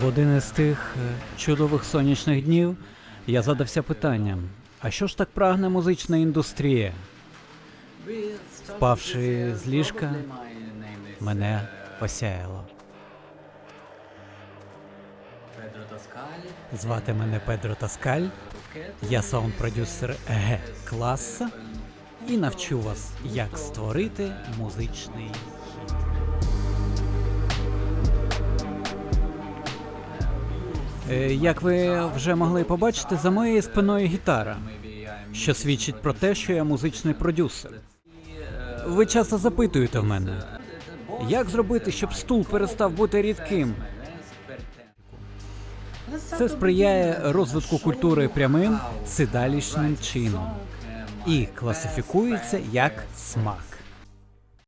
В один із тих е, чудових сонячних днів я задався питанням: а що ж так прагне музична індустрія? Впавши з ліжка, Мене осяяло. Звати мене Педро Таскаль, я саунд-продюсер Г класа і навчу вас, як створити музичний хіт. Як ви вже могли побачити, за моєю спиною гітара, що свідчить про те, що я музичний продюсер. Ви часто запитуєте в мене, як зробити, щоб стул перестав бути рідким? Це сприяє розвитку культури прямим сидалішнім чином і класифікується як смак.